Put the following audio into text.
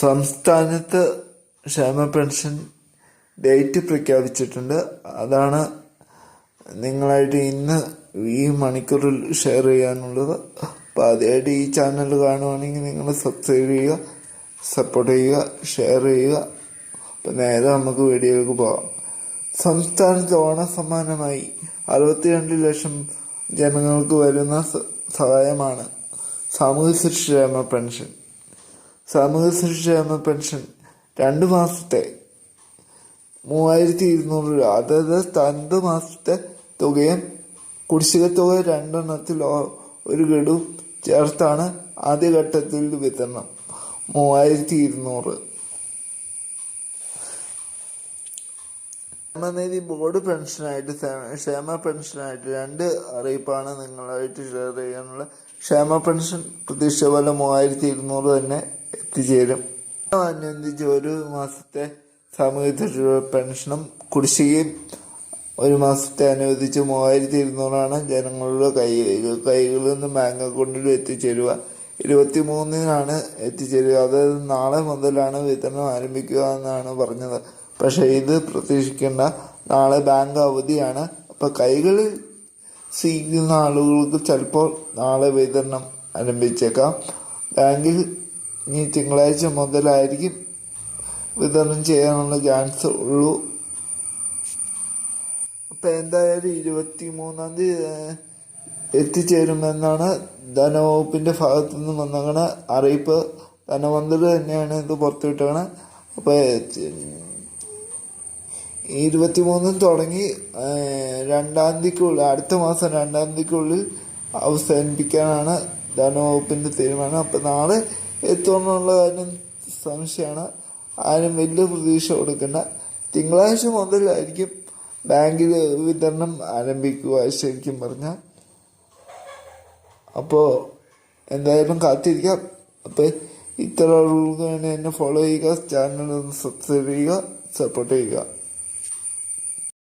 സംസ്ഥാനത്ത് ക്ഷേമ pension date പ്രഖ്യാപിച്ചിട്ടുണ്ട്. അതാണ് നിങ്ങളായിട്ട് ഇന്ന് ഈ മണിക്കൂറിൽ ഷെയർ ചെയ്യാനുള്ളത്. അപ്പോൾ ആദ്യമായിട്ട് ഈ ചാനൽ കാണുവാണെങ്കിൽ നിങ്ങൾ സബ്സ്ക്രൈബ് ചെയ്യുക സപ്പോർട്ട് ചെയ്യുക ഷെയർ ചെയ്യുക. അപ്പം നേരെ നമുക്ക് വീഡിയോയിലേക്ക് പോകാം. സംസ്ഥാനത്ത് ഓണസമ്മാനമായി അറുപത്തിരണ്ട് ലക്ഷം ജനങ്ങൾക്ക് വരുന്ന സഹായമാണ് സാമൂഹ്യ സുരക്ഷാ പെൻഷൻ. സാമൂഹ്യ സുരക്ഷാ പെൻഷൻ. രണ്ട് മാസത്തെ മൂവായിരത്തി ഇരുന്നൂറ് രൂപ. അതായത് രണ്ട് മാസത്തെ തുകയും കുടിശ്ശിക തുക രണ്ടെണ്ണത്തിൽ ഒരു ഗഡു ചേർത്താണ് ആദ്യഘട്ടത്തിൽ വിതരണം. മൂവായിരത്തി ഇരുന്നൂറ് ക്ഷേമനിധി ബോർഡ് പെൻഷനായിട്ട് ക്ഷേമ പെൻഷനായിട്ട് രണ്ട് അറിയിപ്പാണ് നിങ്ങളായിട്ട് ഷെയർ ചെയ്യാനുള്ള. ക്ഷേമ പെൻഷൻ പ്രതീക്ഷ പോലെ മൂവായിരത്തി ഇരുന്നൂറ് തന്നെ എത്തിച്ചേരും അനുബന്ധിച്ച് ഒരു മാസത്തെ സാമൂഹ്യ പെൻഷനും കുടിശ്ശികയും ഒരു മാസത്തെ അനുവദിച്ച് മൂവായിരത്തി ഇരുന്നൂറാണ് ജനങ്ങളുടെ കൈ കൈകളിൽ നിന്ന് ബാങ്ക് അക്കൗണ്ടിൽ എത്തിച്ചേരുക. ഇരുപത്തി മൂന്നിനാണ് എത്തിച്ചേരുക. അതായത് നാളെ മുതലാണ് വിതരണം ആരംഭിക്കുക എന്നാണ് പറഞ്ഞത്. പക്ഷേ ഇത് പ്രതീക്ഷിക്കേണ്ട നാളെ ബാങ്ക് അവധിയാണ്. അപ്പോൾ കൈകളിൽ സ്വീകരിക്കുന്ന ആളുകൾക്ക് ചിലപ്പോൾ നാളെ വിതരണം ആരംഭിച്ചേക്കാം. ബാങ്കിൽ ഇനി തിങ്കളാഴ്ച മുതലായിരിക്കും വിതരണം ചെയ്യാനുള്ള ചാൻസ് ഉള്ളൂ. അപ്പം എന്തായാലും ഇരുപത്തി മൂന്നാം തീയതി എത്തിച്ചേരുമെന്നാണ് ധനവകുപ്പിന്റെ ഭാഗത്തു നിന്ന് വന്നങ്ങനെ അറിയിപ്പ്. ധനമന്ത്രി തന്നെയാണ് ഇത് പുറത്തുവിട്ടാണ് അപ്പോൾ ഇരുപത്തി മൂന്നും തുടങ്ങി രണ്ടാം തീയതിക്കുള്ളിൽ അടുത്ത മാസം രണ്ടാം തീയതിക്കുള്ളിൽ അവസാനിപ്പിക്കാനാണ് ധനവകുപ്പിന്റെ തീരുമാനം. അപ്പോൾ നാളെ എത്തുമെന്നുള്ള കാര്യം സംശയമാണ്. ആരും വലിയ പ്രതീക്ഷ കൊടുക്കേണ്ട. തിങ്കളാഴ്ച മുതലായിരിക്കും ബാങ്കിൽ വിതരണം ആരംഭിക്കുക ശരിക്കും പറഞ്ഞാൽ അപ്പോൾ എന്തായാലും കാത്തിരിക്കാം. അപ്പോൾ ആളുകൾക്ക് വേണ്ടി എന്നെ ഫോളോ ചെയ്യുക ചാനൽ സബ്സ്ക്രൈബ് ചെയ്യുക സപ്പോർട്ട് ചെയ്യുക.